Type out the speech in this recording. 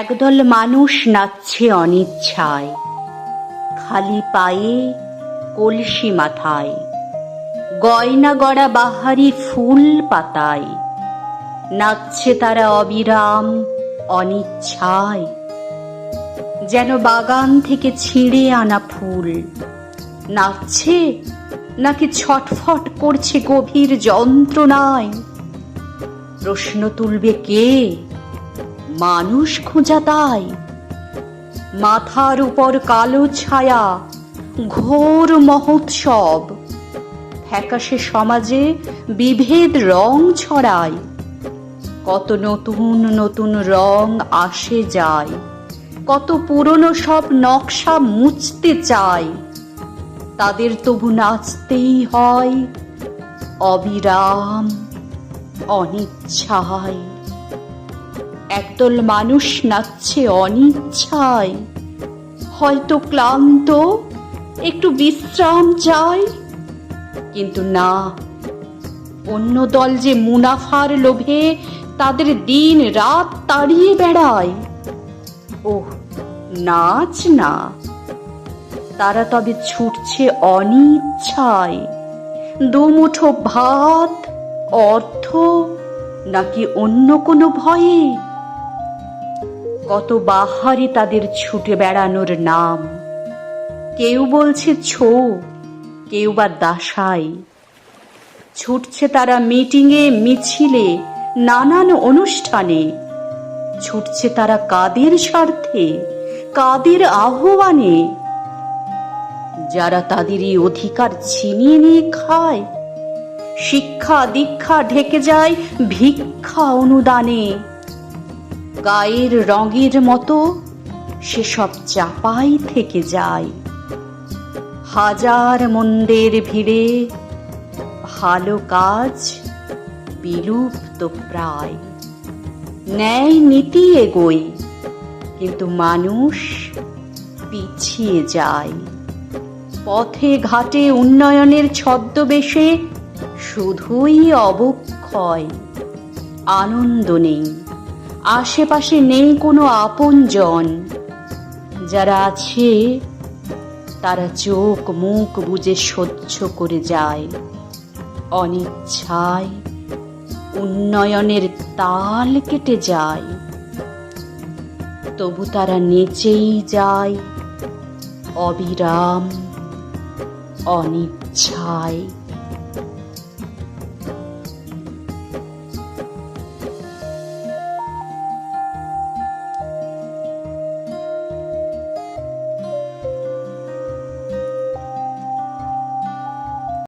একদল মানুষ নাচছে অনিচ্ছায়, খালি পায়ে কলসি মাথায়, গয়না গড়া বাহারি ফুল পাতায়, নাচছে তারা অবিরাম অনিচ্ছায়। যেন বাগান থেকে ছিঁড়ে আনা ফুল, নাচছে নাকি ছটফট করছে গভীর যন্ত্রণায়? প্রশ্ন তুলবে কে? মানুষ খোঁজা তাই। মাথার উপর কালো ছায়া, ঘোর মহোৎসব। ফ্যাকাশে সমাজে বিভেদ রং ছড়ায়। কত নতুন নতুন রং আসে যায়। কত পুরনো সব নকশা মুছতে চায়। তাদের তবু নাচতেই হয় অবিরাম, অনিচ্ছায়। একদল মানুষ নাচছে অনিচ্ছায়। হয়তো ক্লান্ত, একটু বিশ্রাম চায়। কিন্তু না, অন্য দল যে মুনাফার লোভে তাদের দিন রাত তাড়িয়ে বেড়ায়। ওহ, নাচ না। তারা তবে ছুটছে অনিচ্ছায়। দুমুঠো ভাত, অর্থ, নাকি অন্য কোনো ভয়ে? কত বাহারি তাদের ছুটে বেড়ানোর নাম। কেউ বলছে ছৌ, কেউ বা দাসাই। ছুটছে তারা মিটিংয়ে মিছিলে, নানান অনুষ্ঠানে। ছুটছে তারা কাদের স্বার্থে, কাদের আহ্বানে। যারা তাদেরই অধিকার ছিনিয়ে নিয়ে খায়, শিক্ষা দীক্ষা ঢেকে যায় ভিক্ষা অনুদানে। গায়ের রঙের মতো সেসব চাপাই থেকে যায়। হাজার মন্দের ভিড়ে ভালো কাজ বিলুপ্ত প্রায়। ন্যায় নীতি এগোয়, কিন্তু মানুষ পিছিয়ে যায়। পথে ঘাটে উন্নয়নের ছদ্মবেশে শুধুই অবক্ষয়, আনন্দ নেই। আশেপাশে নেই কোনো আপনজন। যারা আছে, তারা চোখ মুখ বুঝে সহ্য করে যায়। অনিচ্ছায় উন্নয়নের তাল কেটে যায়। তবু তারা নেচেই যায়। অবিরাম, অনিচ্ছায়।